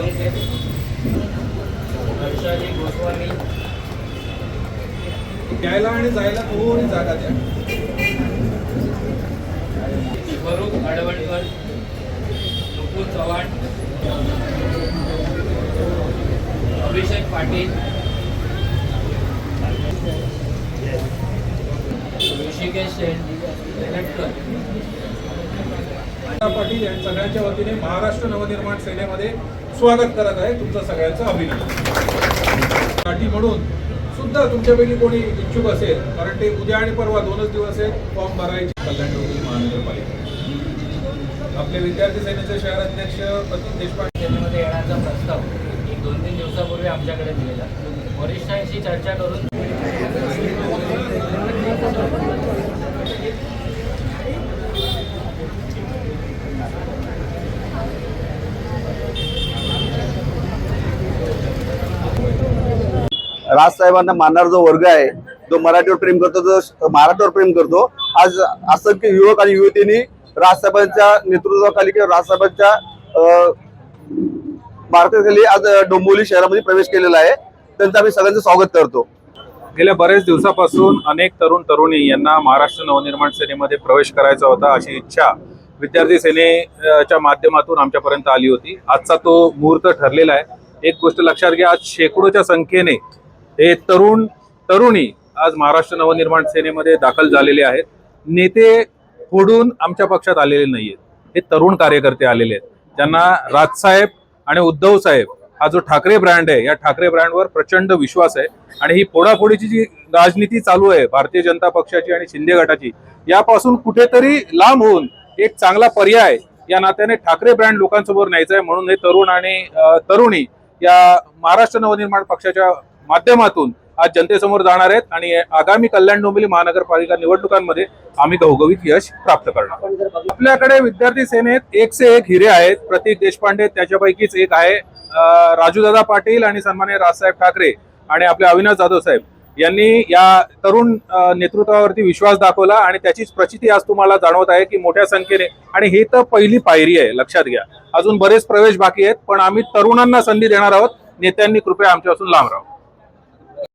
साळुंके हर्षाली गोस्वामी यायला आणि जायला थोडी जागा द्या. स्वरूप अडवणकर नुपूर चव्हाण अभिषेक पाटील ऋषिकेश शेठ पाटील यांच्या सगळ्यांच्या वतीने महाराष्ट्र नवनिर्माण सेनेमध्ये स्वागत करत आहे तुमचं सगळ्यांचं अभिनंदन. पाठी म्हणून सुद्धा तुमच्यापैकी कोणी इच्छुक असेल कारण ते उद्या आणि परवा दोनच दिवस आहेत फॉर्म भरायचे. कल्याण डोंबिवली महानगरपालिका. आपले विद्यार्थी सेनेचे शहर अध्यक्ष प्रतीक देशपांडे. सेनेमध्ये येण्याचा प्रस्ताव एक दोन तीन दिवसापूर्वी आमच्याकडे दिलेला. वरिष्ठांशी चर्चा करून राजसाहेबांना मानणारा जो वर्ग आहे जो मराठीवर प्रेम करतो जो महाराष्ट्रावर प्रेम करतो आज असंख्य युवक आणि युवतींनी राजसाहेबांच्या नेतृत्वाखाली किंवा राजसाहेबांच्या भारताखाली आज डोंबिवली शहरामध्ये प्रवेश केलेला आहे. त्यांचं आम्ही सगळ्यांचं स्वागत करतो. गेल्या बरेच दिवसापासून अनेक तरुण तरुणी यांना महाराष्ट्र नवनिर्माण सेनेमध्ये प्रवेश करायचा होता अशी इच्छा विद्यार्थी सेनेच्या माध्यमातून आमच्यापर्यंत आली होती. आजचा तो मुहूर्त ठरलेला आहे. एक गोष्ट लक्षात घ्या आज शेकडोच्या संख्येने हे तरुण तरुणी आज महाराष्ट्र नवनिर्माण सेनेमध्ये दाखल झालेले आहेत. नेते फोडून आमच्या पक्षात आलेले नाही आहेत हे तरुण कार्यकर्ते आलेले आहेत. ज्यांना राजसाहेब आणि उद्धव साहेब हा जो ठाकरे ब्रँड आहे या ठाकरे ब्रँडवर प्रचंड विश्वास आहे. आणि ही फोडाफोडीची जी राजनीती चालू आहे भारतीय जनता पक्षाची आणि शिंदे गटाची यापासून कुठेतरी लांब होऊन एक चांगला पर्याय या नात्याने ठाकरे ब्रँड लोकांसमोर न्यायचा आहे. म्हणून हे तरुण आणि तरुणी या महाराष्ट्र नवनिर्माण पक्षाच्या माध्यमातून आज जनतेसमोर जाणार आहेत आणि आगामी कल्याण डोंबिवली महानगरपालिका निवडणुकांमध्ये आम्ही घवघवीत यश प्राप्त करणार. आपल्याकडे विद्यार्थी सेनेत एक से एक हिरे आहेत. प्रतीक देशपांडे त्याच्यापैकीच एक आहे. राजूदादा पाटील आणि सन्मान्य राजसाहेब ठाकरे आणि आपले अविनाश जाधव साहेब. यांनी या तरुण नेतृत्वावरती विश्वास दाखवला आणि त्याचीच प्रचिती आज तुम्हाला जाणवत आहे की मोठ्या संख्येने आणि ही तर पहिली पायरी आहे लक्षात घ्या. अजून बरेच प्रवेश बाकी आहेत पण आम्ही तरुणांना संधी देणार आहोत. नेत्यांनी कृपया आमच्यापासून लांब राहावं.